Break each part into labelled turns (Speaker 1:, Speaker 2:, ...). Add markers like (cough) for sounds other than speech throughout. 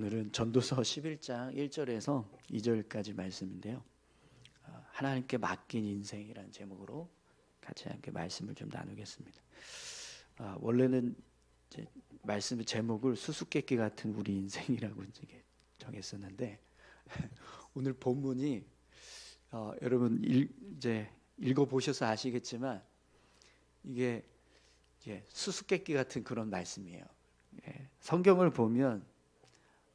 Speaker 1: 오늘은 전도서 (laughs) 11장 1절에서 2절까지 말씀인데요. 어, 하나님께 맡긴 인생이라는 제목으로 같이 함께 말씀을 좀 나누겠습니다. 아, 원래는 말씀의 제목을 수수께끼 같은 우리 인생이라고 정했었는데 (laughs) 오늘 본문이 어, 여러분 일, 이제 읽어 보셔서 아시겠지만 이게 수수께끼 같은 그런 말씀이에요. 예, 성경을 보면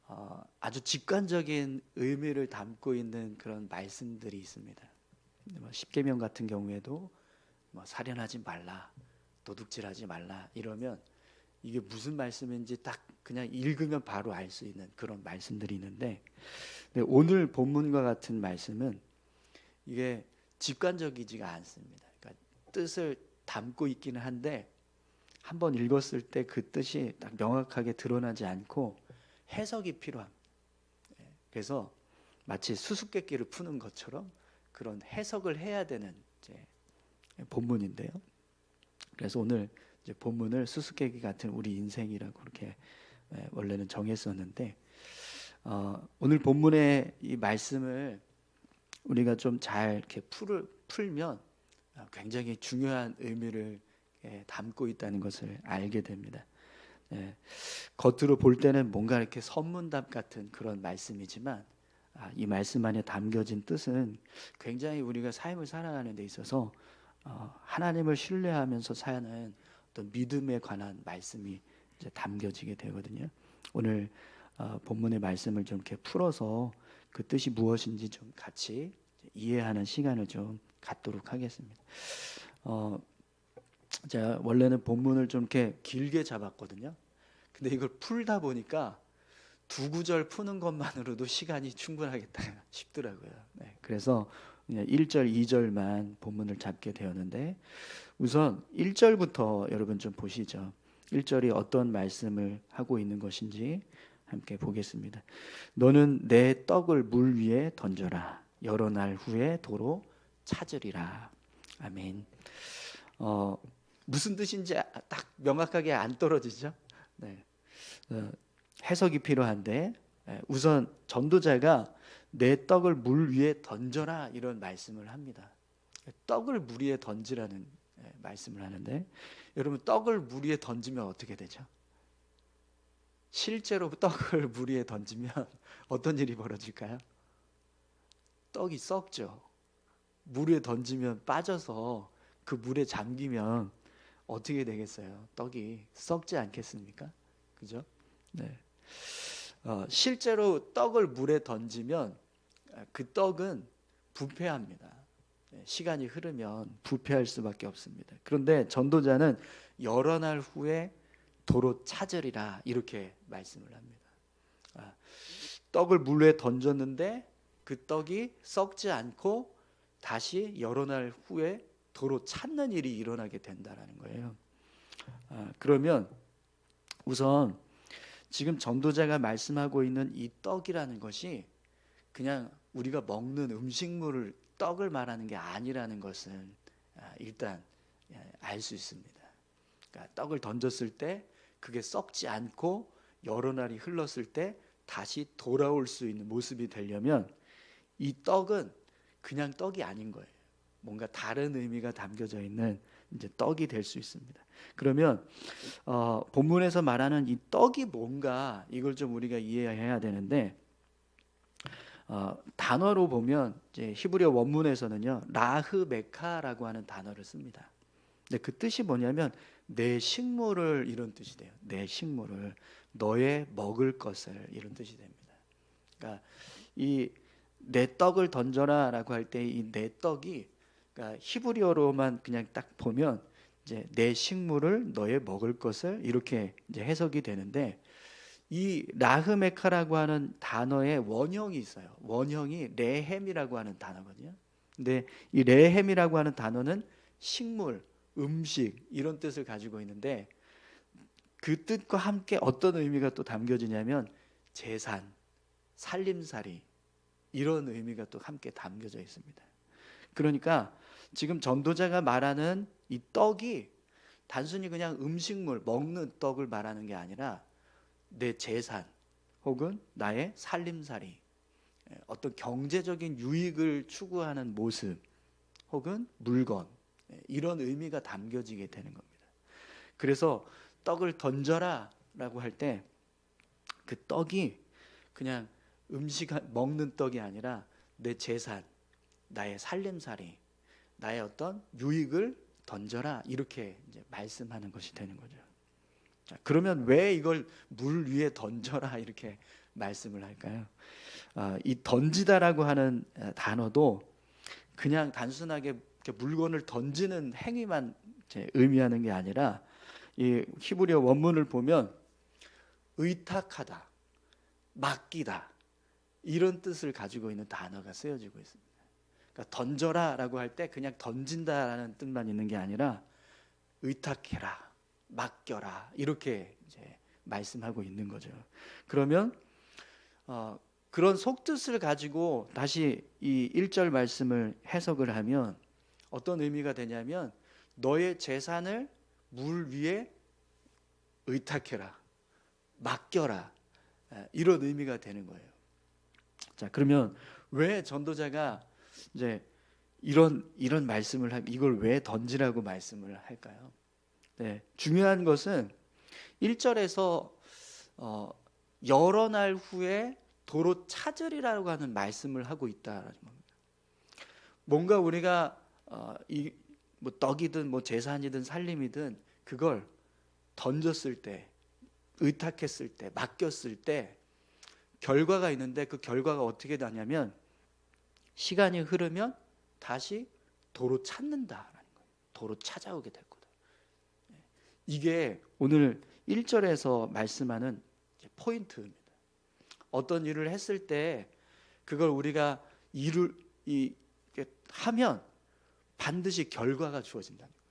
Speaker 1: 어, 아주 직관적인 의미를 담고 있는 그런 말씀들이 있습니다. 뭐 십계명 같은 경우에도 뭐 살인하지 말라, 도둑질하지 말라 이러면 이게 무슨 말씀인지 딱 그냥 읽으면 바로 알 수 있는 그런 말씀들이 있는데 오늘 본문과 같은 말씀은 이게 직관적이지가 않습니다. 그러니까 뜻을 담고 있기는 한데 한번 읽었을 때 그 뜻이 딱 명확하게 드러나지 않고 해석이 필요합니다. 예, 그래서 마치 수수께끼를 푸는 것처럼 그런 해석을 해야 되는 본문인데요. 그래서 오늘 본문을 수수께끼 같은 우리 인생이라고 그렇게 예, 원래는 정했었는데 어, 오늘 본문의 이 말씀을 우리가 좀 잘 이렇게 풀을 풀면 어, 굉장히 중요한 의미를 예, 담고 있다는 것을 알게 됩니다. 예, 겉으로 볼 때는 뭔가 이렇게 선문답 같은 그런 말씀이지만 아, 이 말씀 안에 담겨진 뜻은 굉장히 우리가 삶을 살아가는 데 있어서 어, 하나님을 신뢰하면서 사는 어떤 믿음에 관한 말씀이 이제 담겨지게 되거든요. 오늘 어, 본문의 말씀을 좀 이렇게 풀어서 그 뜻이 무엇인지 좀 같이 이해하는 시간을 좀 갖도록 하겠습니다. 어, 제가 원래는 본문을 좀 이렇게 길게 잡았거든요. 근데 이걸 풀다 보니까 두 구절 푸는 것만으로도 시간이 충분하겠다 (laughs) 싶더라고요. 네, 그래서 1절, 2절만 본문을 잡게 되었는데 우선 1절부터 여러분 좀 보시죠. 1절이 어떤 말씀을 하고 있는 것인지 함께 보겠습니다. 너는 내 떡을 물 위에 던져라. 여러 날 후에 도로 찾으리라. 아멘. 어, 무슨 뜻인지 딱 명확하게 안 떨어지죠. 네. 어, 해석이 필요한데 예, 우선 전도자가 내 떡을 물 위에 던져라 이런 말씀을 합니다. 떡을 물 위에 던지라는 예, 말씀을 하는데 여러분 떡을 물 위에 던지면 어떻게 되죠? 실제로 (laughs) 떡을 물 위에 던지면 (laughs) 어떤 일이 벌어질까요? 떡이 썩죠. 물 위에 던지면 빠져서 그 물에 잠기면 어떻게 되겠어요? 떡이 썩지 않겠습니까? 그죠? 네. 어, 실제로 떡을 물에 던지면 그 떡은 부패합니다. 네, 시간이 흐르면 부패할 수밖에 없습니다. 그런데 전도자는 여러 날 후에 도로 찾으리라 이렇게 말씀을 합니다. 아, 떡을 물에 던졌는데 그 떡이 썩지 않고 다시 여러 날 후에 도로 찾는 일이 일어나게 된다라는 거예요. 아, 그러면 우선 지금 전도자가 말씀하고 있는 이 떡이라는 것이 그냥 우리가 먹는 음식물을 떡을 말하는 게 아니라는 것은 아, 일단 예, 알수 있습니다. 그러니까 떡을 던졌을 때 그게 썩지 않고 여러 날이 흘렀을 때 다시 돌아올 수 있는 모습이 되려면 이 떡은 그냥 떡이 아닌 거예요. 뭔가 다른 의미가 담겨져 있는 이제 떡이 될 수 있습니다. 그러면 어, 본문에서 말하는 이 떡이 뭔가 이걸 좀 우리가 이해해야 되는데 어, 단어로 보면 이제 히브리어 원문에서는요 라흐 메카라고 하는 단어를 씁니다. 근데 그 뜻이 뭐냐면 내 식물을 이런 뜻이 돼요. 내 식물을 너의 먹을 것을 이런 뜻이 됩니다. 그러니까 이 내 떡을 던져라라고 할 때 이 내 떡이 그러니까 히브리어로만 그냥 딱 보면 이제 내 식물을 너의 먹을 것을 이렇게 이제 해석이 되는데 이 라흐메카라고 하는 단어의 원형이 있어요. 원형이 레헴이라고 하는 단어거든요. 근데 이 레헴이라고 하는 단어는 식물, 음식 이런 뜻을 가지고 있는데 그 뜻과 함께 어떤 의미가 또 담겨지냐면 재산, 살림살이 이런 의미가 또 함께 담겨져 있습니다. 그러니까 지금 전도자가 말하는 이 떡이 단순히 그냥 음식물 먹는 떡을 말하는 게 아니라 내 재산 혹은 나의 살림살이 예, 어떤 경제적인 유익을 추구하는 모습 혹은 물건 예, 이런 의미가 담겨지게 되는 겁니다. 그래서 떡을 던져라라고 할 때 그 떡이 그냥 음식 먹는 떡이 아니라 내 재산, 나의 살림살이, 나의 어떤 유익을 던져라 이렇게 말씀하는 것이 되는 거죠. 자, 그러면 왜 이걸 물 위에 던져라 이렇게 말씀을 할까요? 아, 이 던지다라고 하는 단어도 그냥 단순하게 물건을 던지는 행위만 의미하는 게 아니라 이 히브리어 원문을 보면 의탁하다, 맡기다 이런 뜻을 가지고 있는 단어가 쓰여지고 있습니다. 그러니까 던져라라고 할 때 그냥 던진다라는 뜻만 있는 게 아니라 의탁해라, 맡겨라 이렇게 이제 말씀하고 있는 거죠. 그러면 어, 그런 속뜻을 가지고 다시 이 1절 말씀을 해석을 하면 어떤 의미가 되냐면 너의 재산을 물 위에 의탁해라. 맡겨라. 이런 의미가 되는 거예요. 자, 그러면 왜 전도자가 이제 이런 이런 말씀을 하, 이걸 왜 던지라고 말씀을 할까요? 네, 중요한 것은 1절에서 어, 여러 날 후에 도로 찾으리라고 하는 말씀을 하고 있다라는 겁니다. 뭔가 우리가 어, 이뭐 떡이든 뭐 재산이든 살림이든 그걸 던졌을 때, 의탁했을 때, 맡겼을 때 결과가 있는데 그 결과가 어떻게 되냐면 시간이 흐르면 다시 도로 찾는다라는 거예요. 도로 찾아오게 될 거다. 이게 오늘 1절에서 말씀하는 포인트입니다. 어떤 일을 했을 때 그걸 우리가 일을 이 하면 반드시 결과가 주어진다는 거예요.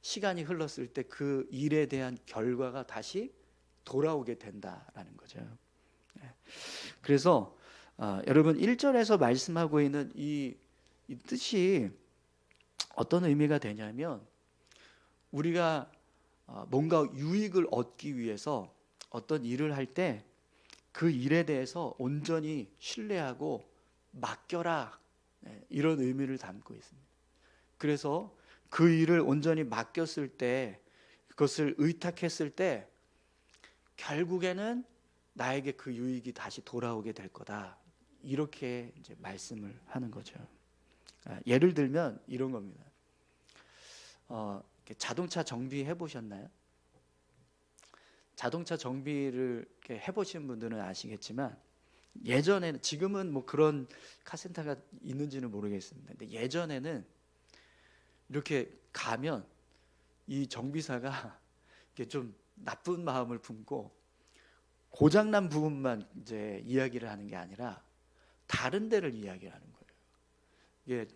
Speaker 1: 시간이 흘렀을 때 그 일에 대한 결과가 다시 돌아오게 된다라는 거죠. 예. 그래서 어, 여러분 1절에서 말씀하고 있는 이, 이 뜻이 어떤 의미가 되냐면 우리가 어, 뭔가 유익을 얻기 위해서 어떤 일을 할 때 그 일에 대해서 온전히 신뢰하고 맡겨라 네, 이런 의미를 담고 있습니다. 그래서 그 일을 온전히 맡겼을 때 그것을 의탁했을 때 결국에는 나에게 그 유익이 다시 돌아오게 될 거다. 이렇게 이제 말씀을 하는 거죠. 아, 예를 들면 이런 겁니다. 어, 자동차 정비해 보셨나요? 자동차 정비를 해보신 분들은 아시겠지만 예전에는 지금은 뭐 그런 카센터가 있는지는 모르겠습니다. 근데 예전에는 이렇게 가면 이 정비사가 (laughs) 이렇게 좀 나쁜 마음을 품고 고장난 부분만 이제 이야기를 하는 게 아니라 다른 데를 이야기를 하는 거예요. 이게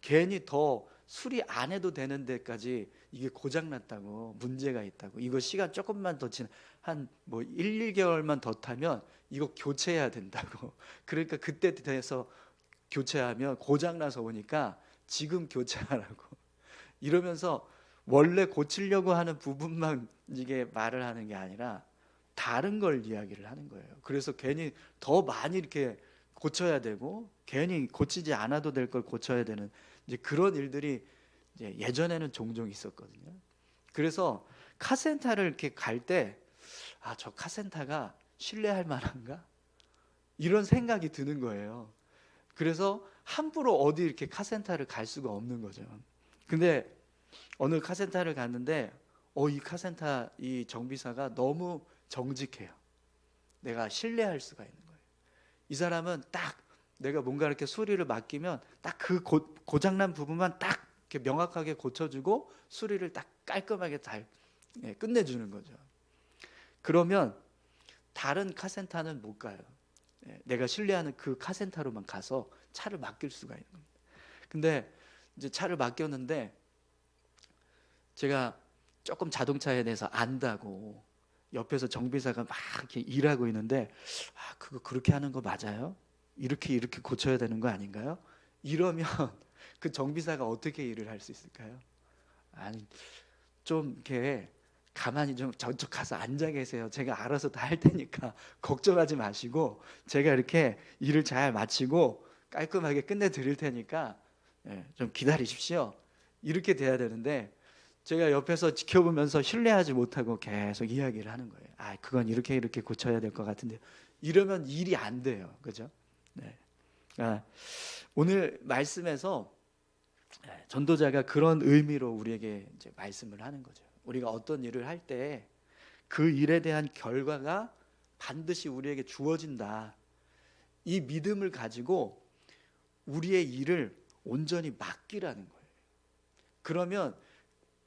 Speaker 1: 괜히 더 수리 안 해도 되는 데까지 이게 고장 났다고 문제가 있다고 이거 시간 조금만 더 지나 한뭐 1, 2개월만 더 타면 이거 교체해야 된다고. (laughs) 그러니까 그때 돼서 교체하면 고장 나서 오니까 지금 교체하라고. (laughs) 이러면서 원래 고치려고 하는 부분만 이게 말을 하는 게 아니라 다른 걸 이야기를 하는 거예요. 그래서 괜히 더 많이 이렇게 고쳐야 되고 괜히 고치지 않아도 될 걸 고쳐야 되는 이제 그런 일들이 이제 예전에는 종종 있었거든요. 그래서 카센터를 이렇게 갈 때 아, 저 카센터가 신뢰할 만한가? 이런 생각이 드는 거예요. 그래서 함부로 어디 이렇게 카센터를 갈 수가 없는 거죠. 근데 어느 카센터를 갔는데 어, 이 카센터 이 정비사가 너무 정직해요. 내가 신뢰할 수가 있는. 이 사람은 딱 내가 뭔가 이렇게 수리를 맡기면 딱 그 고장난 부분만 딱 이렇게 명확하게 고쳐주고 수리를 딱 깔끔하게 잘 예, 끝내주는 거죠. 그러면 다른 카센터는 못 가요. 예, 내가 신뢰하는 그 카센터로만 가서 차를 맡길 수가 있는 겁니다. 근데 이제 차를 맡겼는데 제가 조금 자동차에 대해서 안다고 옆에서 정비사가 막 이렇게 일하고 있는데 아 그거 그렇게 하는 거 맞아요? 이렇게 이렇게 고쳐야 되는 거 아닌가요? 이러면 (laughs) 그 정비사가 어떻게 일을 할 수 있을까요? 아니 좀 이렇게 가만히 좀 저쪽 가서 앉아 계세요. 제가 알아서 다 할 테니까 (laughs) 걱정하지 마시고 제가 이렇게 일을 잘 마치고 깔끔하게 끝내 드릴 테니까 예, 좀 기다리십시오. 이렇게 돼야 되는데 제가 옆에서 지켜보면서 신뢰하지 못하고 계속 이야기를 하는 거예요. 아, 그건 이렇게 이렇게 고쳐야 될 것 같은데 이러면 일이 안 돼요. 그죠? 네. 아, 오늘 말씀에서 예, 전도자가 그런 의미로 우리에게 이제 말씀을 하는 거죠. 우리가 어떤 일을 할 때 그 일에 대한 결과가 반드시 우리에게 주어진다. 이 믿음을 가지고 우리의 일을 온전히 맡기라는 거예요. 그러면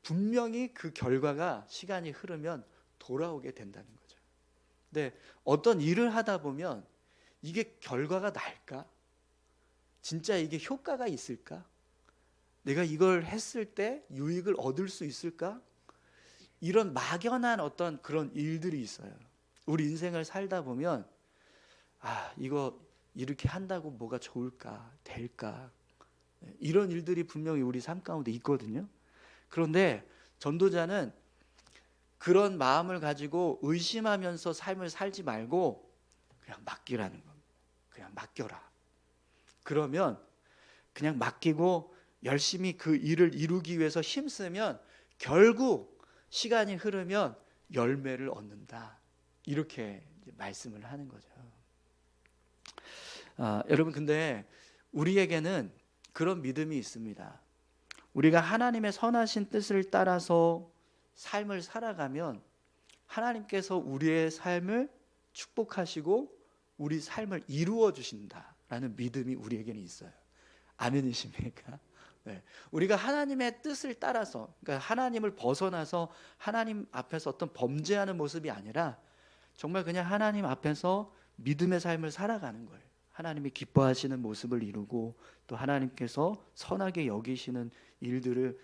Speaker 1: 분명히 그 결과가 시간이 흐르면 돌아오게 된다는 거죠. 근데 어떤 일을 하다 보면 이게 결과가 날까? 진짜 이게 효과가 있을까? 내가 이걸 했을 때 유익을 얻을 수 있을까? 이런 막연한 어떤 그런 일들이 있어요. 우리 인생을 살다 보면 아, 이거 이렇게 한다고 뭐가 좋을까? 될까? 이런 일들이 분명히 우리 삶 가운데 있거든요. 그런데 전도자는 그런 마음을 가지고 의심하면서 삶을 살지 말고 그냥 맡기라는 겁니다. 그냥 맡겨라. 그러면 그냥 맡기고 열심히 그 일을 이루기 위해서 힘쓰면 결국 시간이 흐르면 열매를 얻는다. 이렇게 말씀을 하는 거죠. 아, 여러분 근데 우리에게는 그런 믿음이 있습니다. 우리가 하나님의 선하신 뜻을 따라서 삶을 살아가면 하나님께서 우리의 삶을 축복하시고 우리 삶을 이루어 주신다라는 믿음이 우리에게는 있어요. 아멘이십니까? 네. 우리가 하나님의 뜻을 따라서 그러니까 하나님을 벗어나서 하나님 앞에서 어떤 범죄하는 모습이 아니라 정말 그냥 하나님 앞에서 믿음의 삶을 살아가는 거예요. 하나님이 기뻐하시는 모습을 이루고 또 하나님께서 선하게 여기시는 일들을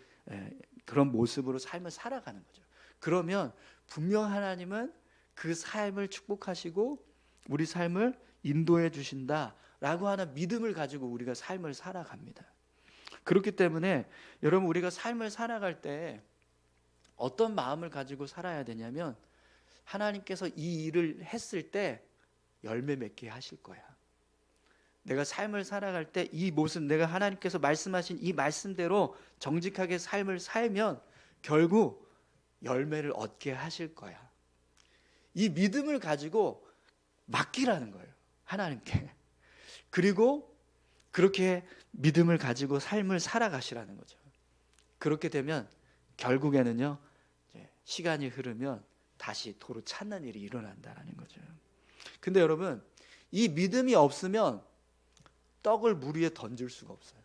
Speaker 1: 그런 모습으로 삶을 살아가는 거죠. 그러면 분명 하나님은 그 삶을 축복하시고 우리 삶을 인도해 주신다라고 하는 믿음을 가지고 우리가 삶을 살아갑니다. 그렇기 때문에 여러분 우리가 삶을 살아갈 때 어떤 마음을 가지고 살아야 되냐면 하나님께서 이 일을 했을 때 열매 맺게 하실 거야. 내가 삶을 살아갈 때 이 모습 내가 하나님께서 말씀하신 이 말씀대로 정직하게 삶을 살면 결국 열매를 얻게 하실 거야. 이 믿음을 가지고 맡기라는 거예요. 하나님께. 그리고 그렇게 믿음을 가지고 삶을 살아가시라는 거죠. 그렇게 되면 결국에는요, 시간이 흐르면 다시 도로 찾는 일이 일어난다라는 거죠. 근데 여러분, 이 믿음이 없으면 떡을 물 위에 던질 수가 없어요.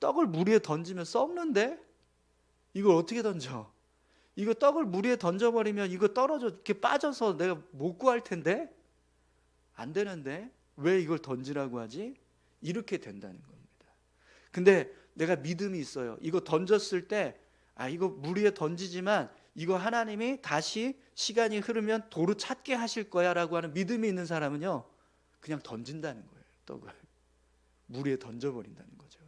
Speaker 1: 떡을 물 위에 던지면 썩는데 이걸 어떻게 던져? 이거 떡을 물 위에 던져버리면 이거 떨어져 이렇게 빠져서 내가 못 구할 텐데 안 되는데 왜 이걸 던지라고 하지? 이렇게 된다는 겁니다. 근데 내가 믿음이 있어요. 이거 던졌을 때 아, 이거 물 위에 던지지만 이거 하나님이 다시 시간이 흐르면 도로 찾게 하실 거야라고 하는 믿음이 있는 사람은요. 그냥 던진다는 거예요. 떡을 물 위에 던져버린다는 거죠.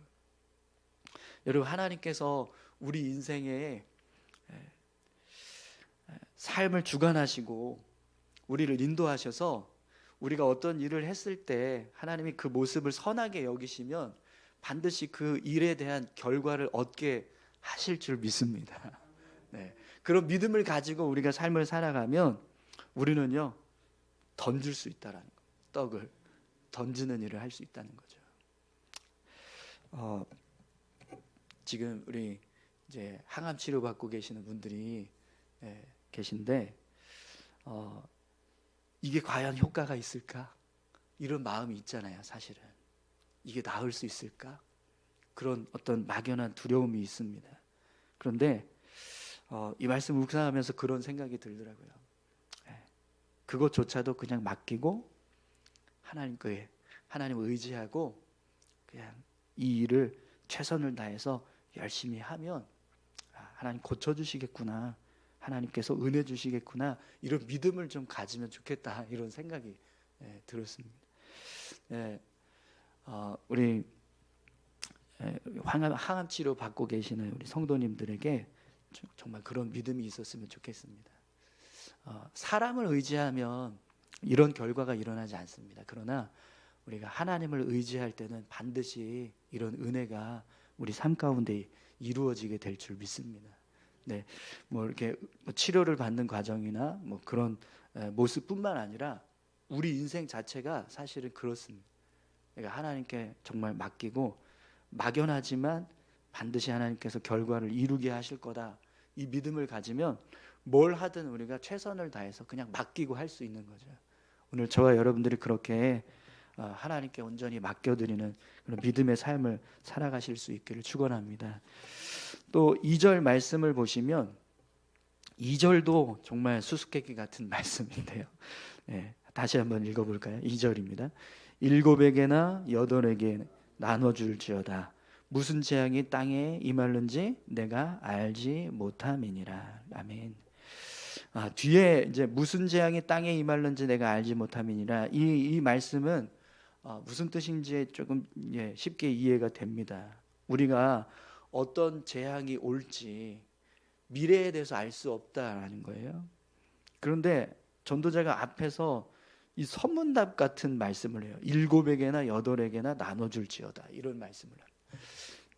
Speaker 1: 여러분 하나님께서 우리 인생에 삶을 주관하시고 우리를 인도하셔서 우리가 어떤 일을 했을 때 하나님이 그 모습을 선하게 여기시면 반드시 그 일에 대한 결과를 얻게 하실 줄 믿습니다. 네. 그런 믿음을 가지고 우리가 삶을 살아가면 우리는요 던질 수 있다라는 거, 떡을 던지는 일을 할 수 있다는 거죠. 어, 지금 우리 이제 항암 치료 받고 계시는 분들이 예, 계신데 어, 이게 과연 효과가 있을까? 이런 마음이 있잖아요, 사실은. 이게 나을 수 있을까? 그런 어떤 막연한 두려움이 있습니다. 그런데 어, 이 말씀 묵상하면서 그런 생각이 들더라고요. 예, 그것조차도 그냥 맡기고 하나님 거에 하나님 의지하고 그냥 이 일을 최선을 다해서 열심히 하면 아, 하나님 고쳐 주시겠구나. 하나님께서 은혜 주시겠구나. 이런 믿음을 좀 가지면 좋겠다. 이런 생각이 예, 들었습니다. 예, 어, 우리 예, 항암, 항암 치료 받고 계시는 우리 성도님들에게 저- 정말 그런 믿음이 있었으면 좋겠습니다. 어, 사람을 의지하면 이런 결과가 일어나지 않습니다. 그러나 우리가 하나님을 의지할 때는 반드시 이런 은혜가 우리 삶 가운데 이루어지게 될 줄 믿습니다. 네, 뭐 이렇게 뭐 치료를 받는 과정이나 뭐 그런 에, 모습뿐만 아니라 우리 인생 자체가 사실은 그렇습니다. 그러니까 하나님께 정말 맡기고 막연하지만 반드시 하나님께서 결과를 이루게 하실 거다. 이 믿음을 가지면 뭘 하든 우리가 최선을 다해서 그냥 맡기고 할 수 있는 거죠. 오늘 저와 여러분들이 그렇게 어, 하나님께 온전히 맡겨드리는 그런 믿음의 삶을 살아가실 수 있기를 축원합니다. 또 2절 말씀을 보시면 2절도 정말 수수께끼 같은 (laughs) 말씀인데요. 네, 다시 한번 읽어볼까요? 2절입니다. 일곱에게나 여덟에게 나눠줄지어다. 무슨 재앙이 땅에 임할는지 내가 알지 못함이니라. 아멘. 아, 뒤에 이제 무슨 재앙이 땅에 임할는지 내가 알지 못함이니라. 이, 이 말씀은 어, 무슨 뜻인지 조금 예, 쉽게 이해가 됩니다. 우리가 어떤 재앙이 올지 미래에 대해서 알 수 없다라는 거예요. 그런데 전도자가 앞에서 이 선문답 같은 말씀을 해요. 일곱에게나 여덟에게나 나눠줄지어다 이런 말씀을 해요.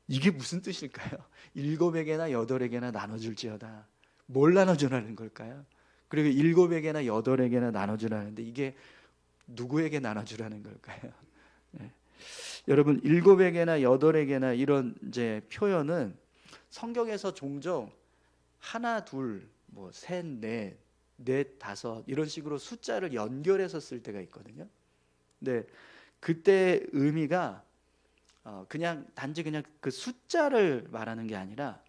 Speaker 1: 이게 무슨 뜻일까요? (laughs) 일곱에게나 여덟에게나 나눠줄지어다. 뭘 나눠주라는 걸까요? 그리고 일곱에게나 여덟에게나 나눠주라는데 이게 누구에게 나눠주라는 걸까요? (laughs) 네. 여러분 일곱에게나 여덟에게나 이런 이제 표현은 성경에서 종종 하나 둘뭐셋넷 넷 다섯 이런 식으로 숫자를 연결해서 쓸 때가 있거든요. 근데 그때 의미가 어 그냥 단지 그냥 그 숫자를 말하는 게 아니라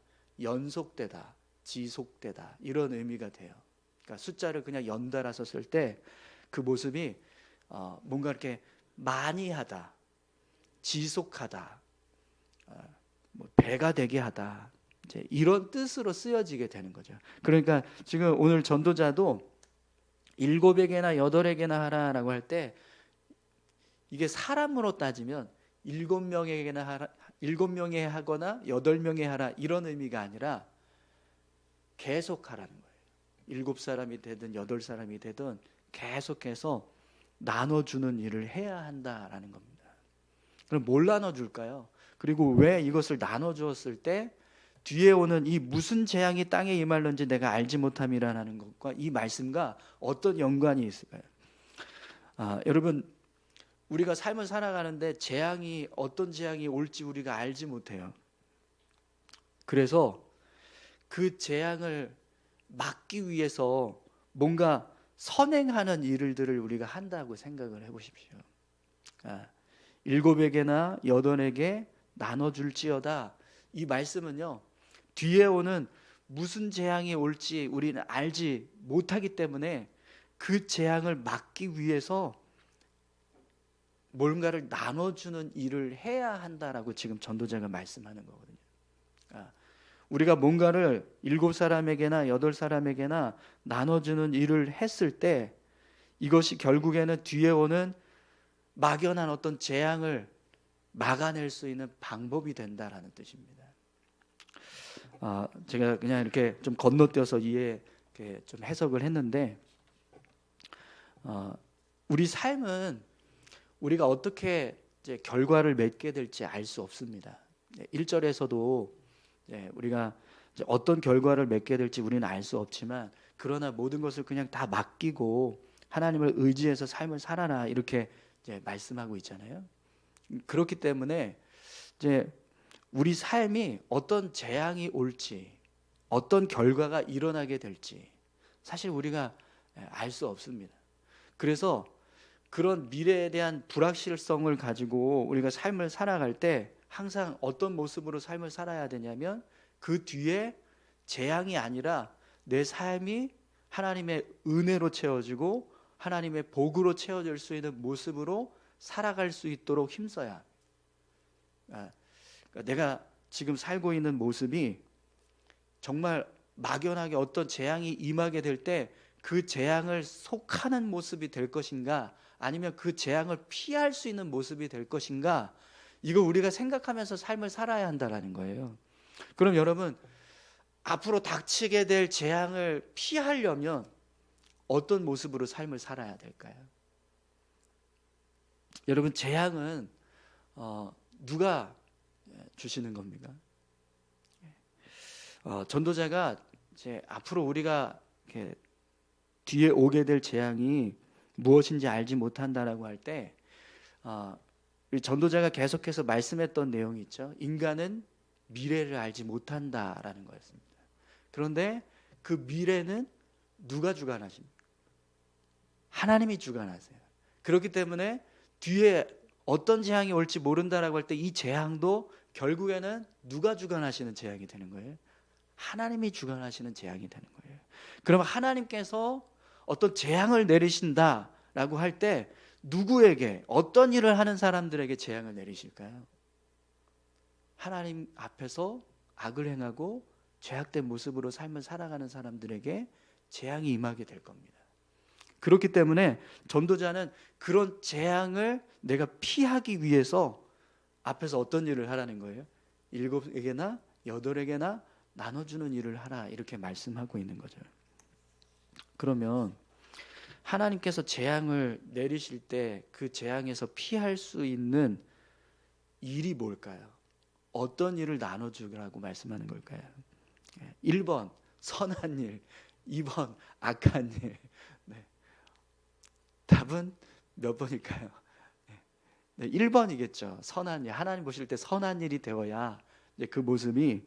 Speaker 1: 연속되다, 지속되다 이런 의미가 돼요. 그러니까 숫자를 그냥 연달아서 쓸 때 그 모습이 어 뭔가 이렇게 많이 하다, 지속하다, 어 뭐 배가 되게 하다, 이제 이런 뜻으로 쓰여지게 되는 거죠. 그러니까 지금 오늘 전도자도 일곱에게나 여덟에게나 하라라고 할 때 이게 사람으로 따지면 일곱 명에게나 하라, 일곱 명에 하거나 여덟 명에 하라 이런 의미가 아니라 계속 하라는 거예요. 일곱 사람이 되든 여덟 사람이 되든 계속해서 나눠주는 일을 해야 한다라는 겁니다. 그럼 뭘 나눠줄까요? 그리고 왜 이것을 나눠주었을 때 뒤에 오는 이 무슨 재앙이 땅에 임할는지 내가 알지 못함이라는 것과 이 말씀과 어떤 연관이 있을까요? 아, 여러분 우리가 삶을 살아가는데 재앙이 어떤 재앙이 올지 우리가 알지 못해요. 그래서 그 재앙을 막기 위해서 뭔가 선행하는 일들을 우리가 한다고 생각을 해보십시오. 아, 일곱에게나 여덟에게 나눠줄지어다. 이 말씀은요. 뒤에 오는 무슨 재앙이 올지 우리는 알지 못하기 때문에 그 재앙을 막기 위해서 뭔가를 나눠주는 일을 해야 한다라고 지금 전도자가 말씀하는 거거든요. 아, 우리가 뭔가를 일곱 사람에게나 여덟 사람에게나 나눠주는 일을 했을 때 이것이 결국에는 뒤에 오는 막연한 어떤 재앙을 막아낼 수 있는 방법이 된다라는 뜻입니다. 아, 제가 그냥 이렇게 좀 건너뛰어서 이해 좀 해석을 했는데 어, 우리 삶은 우리가 어떻게 결과를 맺게 될지 알 수 없습니다. 1절에서도 우리가 어떤 결과를 맺게 될지 우리는 알 수 없지만 그러나 모든 것을 그냥 다 맡기고 하나님을 의지해서 삶을 살아라 이렇게 말씀하고 있잖아요. 그렇기 때문에 이제 우리 삶이 어떤 재앙이 올지 어떤 결과가 일어나게 될지 사실 우리가 알 수 없습니다. 그래서 그런 미래에 대한 불확실성을 가지고 우리가 삶을 살아갈 때 항상 어떤 모습으로 삶을 살아야 되냐면 그 뒤에 재앙이 아니라 내 삶이 하나님의 은혜로 채워지고 하나님의 복으로 채워질 수 있는 모습으로 살아갈 수 있도록 힘써야. 아, 그러니까 내가 지금 살고 있는 모습이 정말 막연하게 어떤 재앙이 임하게 될 때 그 재앙을 속하는 모습이 될 것인가 아니면 그 재앙을 피할 수 있는 모습이 될 것인가 이거 우리가 생각하면서 삶을 살아야 한다라는 거예요. 그럼 여러분 앞으로 닥치게 될 재앙을 피하려면 어떤 모습으로 삶을 살아야 될까요? 여러분 재앙은 어, 누가 주시는 겁니까? 어, 전도자가 이제 앞으로 우리가 뒤에 오게 될 재앙이 무엇인지 알지 못한다라고 할 때, 어, 전도자가 계속해서 말씀했던 내용이 있죠. 인간은 미래를 알지 못한다라는 거였습니다. 그런데 그 미래는 누가 주관하십니까? 하나님이 주관하세요. 그렇기 때문에 뒤에 어떤 재앙이 올지 모른다라고 할 때 이 재앙도 결국에는 누가 주관하시는 재앙이 되는 거예요? 하나님이 주관하시는 재앙이 되는 거예요. 그러면 하나님께서 어떤 재앙을 내리신다라고 할 때 누구에게 어떤 일을 하는 사람들에게 재앙을 내리실까요? 하나님 앞에서 악을 행하고 죄악된 모습으로 삶을 살아가는 사람들에게 재앙이 임하게 될 겁니다. 그렇기 때문에 전도자는 그런 재앙을 내가 피하기 위해서 앞에서 어떤 일을 하라는 거예요? 일곱에게나 여덟에게나 나눠주는 일을 하라 이렇게 말씀하고 있는 거죠. 그러면 하나님께서 재앙을 내리실 때 그 재앙에서 피할 수 있는 일이 뭘까요? 어떤 일을 나눠주라고 말씀하는 걸까요? 1번 선한 일, 2번 악한 일. 네. 답은 몇 번일까요? 네, 1번이겠죠. 선한 일. 하나님 보실 때 선한 일이 되어야 그 모습이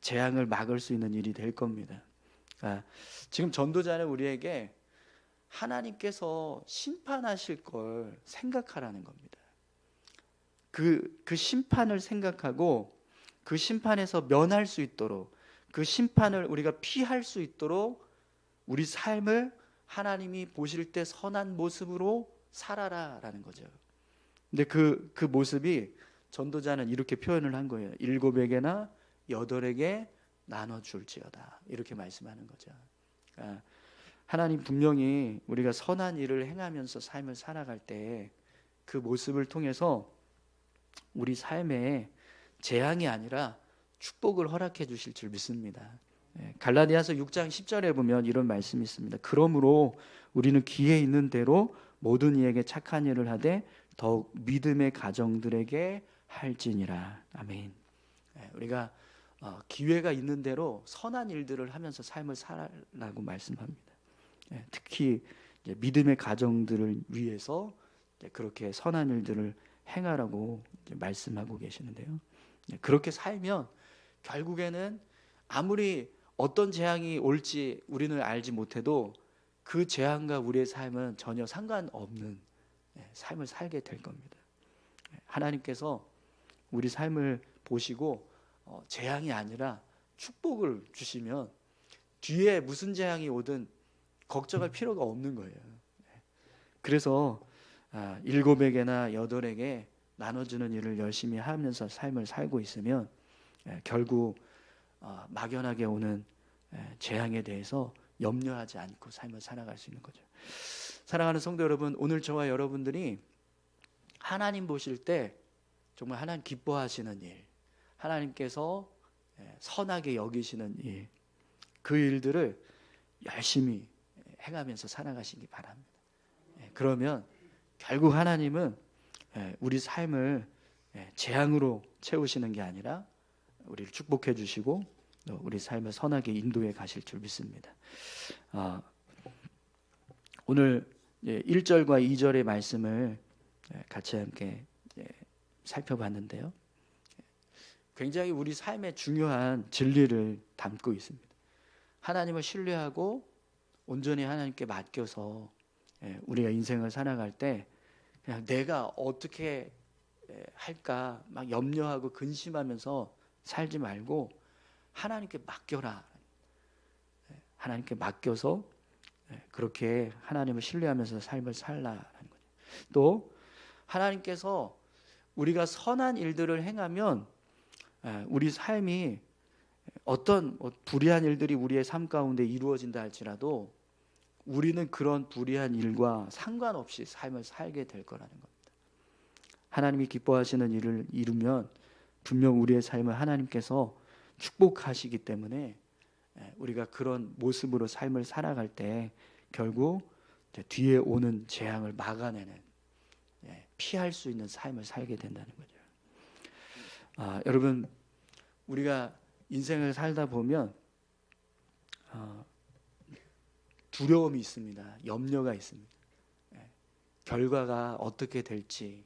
Speaker 1: 재앙을 막을 수 있는 일이 될 겁니다. 아, 지금 전도자는 우리에게 하나님께서 심판하실 걸 생각하라는 겁니다. 그, 그 심판을 생각하고 그 심판에서 면할 수 있도록 그 심판을 우리가 피할 수 있도록 우리 삶을 하나님이 보실 때 선한 모습으로 살아라라는 거죠. 근데 그, 그 모습이 전도자는 이렇게 표현을 한 거예요. 일곱에게나 여덟에게 나눠줄지어다. 이렇게 말씀하는 거죠. 그러니까 하나님 분명히 우리가 선한 일을 행하면서 삶을 살아갈 때 그 모습을 통해서 우리 삶에 재앙이 아니라 축복을 허락해 주실 줄 믿습니다. 예, 갈라디아서 6장 10절에 보면 이런 말씀이 있습니다. 그러므로 우리는 기회 있는 대로 모든 이에게 착한 일을 하되 더욱 믿음의 가정들에게 할지니라. 아멘. 예, 우리가 어, 기회가 있는 대로 선한 일들을 하면서 삶을 살라고 말씀합니다. 예, 특히 믿음의 가정들을 위해서 그렇게 선한 일들을 행하라고 말씀하고 계시는데요. 예, 그렇게 살면 결국에는 아무리 어떤 재앙이 올지 우리는 알지 못해도 그 재앙과 우리의 삶은 전혀 상관없는 예, 삶을 살게 될 겁니다. 하나님께서 우리 삶을 보시고 어, 재앙이 아니라 축복을 주시면 뒤에 무슨 재앙이 오든 걱정할 필요가 없는 거예요. 네. 그래서 아, 일곱에게나 여덟에게 나눠주는 일을 열심히 하면서 삶을 살고 있으면 예, 결국 어, 막연하게 오는 예, 재앙에 대해서 염려하지 않고 삶을 살아갈 수 있는 거죠. 사랑하는 성도 여러분, 오늘 저와 여러분들이 하나님 보실 때 정말 하나님 기뻐하시는 일, 하나님께서 예, 선하게 여기시는 일, 그 일들을 열심히 행하면서 살아가시기 바랍니다. 예, 그러면 결국 하나님은 예, 우리 삶을 재앙으로 채우시는 게 아니라 우리를 축복해 주시고 우리 삶을 선하게 인도해 가실 줄 믿습니다. 아, 오늘 1절과 2절의 말씀을 같이 함께 살펴봤는데요. 굉장히 우리 삶에 중요한 진리를 담고 있습니다. 하나님을 신뢰하고 온전히 하나님께 맡겨서 예, 우리가 인생을 살아갈 때 그냥 내가 어떻게 예, 할까 막 염려하고 근심하면서 살지 말고 하나님께 맡겨라. 예, 하나님께 맡겨서 그렇게 하나님을 신뢰하면서 삶을 살라라는 거죠. 또 하나님께서 우리가 선한 일들을 행하면 우리 삶이 어떤 뭐 불의한 일들이 우리의 삶 가운데 이루어진다 할지라도 우리는 그런 불의한 일과 상관없이 삶을 살게 될 거라는 겁니다. 하나님이 기뻐하시는 일을 이루면 분명 우리의 삶을 하나님께서 축복하시기 때문에 예, 우리가 그런 모습으로 삶을 살아갈 때 결국 뒤에 오는 재앙을 막아내는 예, 피할 수 있는 삶을 살게 된다는 거죠. 아, 여러분 우리가 인생을 살다 보면 어, 두려움이 있습니다. 염려가 있습니다. 예, 결과가 어떻게 될지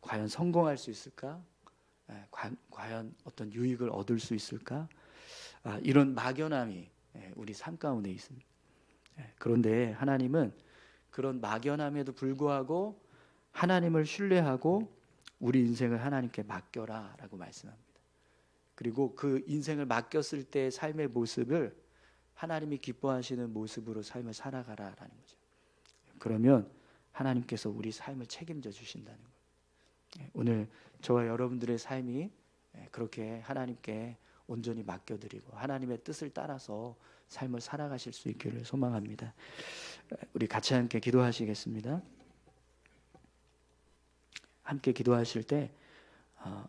Speaker 1: 과연 성공할 수 있을까? 예, 과, 과연 어떤 유익을 얻을 수 있을까? 아, 이런 막연함이 예, 우리 삶 가운데 있습니다. 예, 그런데 하나님은 그런 막연함에도 불구하고 하나님을 신뢰하고 우리 인생을 하나님께 맡겨라라고 말씀합니다. 그리고 그 인생을 맡겼을 때의 삶의 모습을 하나님이 기뻐하시는 모습으로 삶을 살아가라라는 거죠. 그러면 하나님께서 우리 삶을 책임져 주신다는 거예요. 예, 오늘 저와 여러분들의 삶이 예, 그렇게 하나님께 온전히 맡겨드리고 하나님의 뜻을 따라서 삶을 살아가실 수 있기를 소망합니다. 우리 같이 함께 기도하시겠습니다. 함께 기도하실 때 어,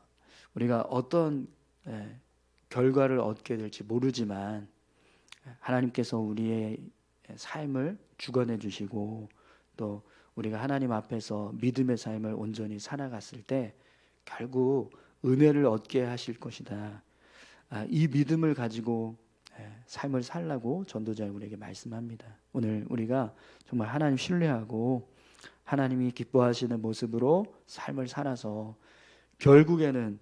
Speaker 1: 우리가 어떤 예, 결과를 얻게 될지 모르지만 하나님께서 우리의 삶을 주관해 주시고 또 우리가 하나님 앞에서 믿음의 삶을 온전히 살아갔을 때 결국 은혜를 얻게 하실 것이다. 아, 이 믿음을 가지고 예, 삶을 살라고 전도자 우리에게 말씀합니다. 오늘 우리가 정말 하나님 신뢰하고 하나님이 기뻐하시는 모습으로 삶을 살아서 결국에는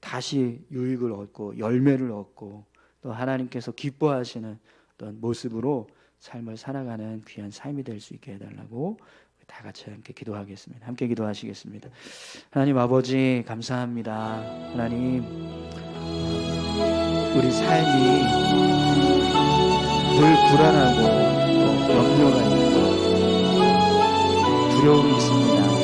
Speaker 1: 다시 유익을 얻고 열매를 얻고 또 하나님께서 기뻐하시는 어떤 모습으로 삶을 살아가는 귀한 삶이 될 수 있게 해달라고 다 같이 함께 기도하겠습니다. 함께 기도하시겠습니다. 하나님 아버지 감사합니다. 하나님 우리 삶이 늘 불안하고 또 염려가 있고 두려움이 있습니다.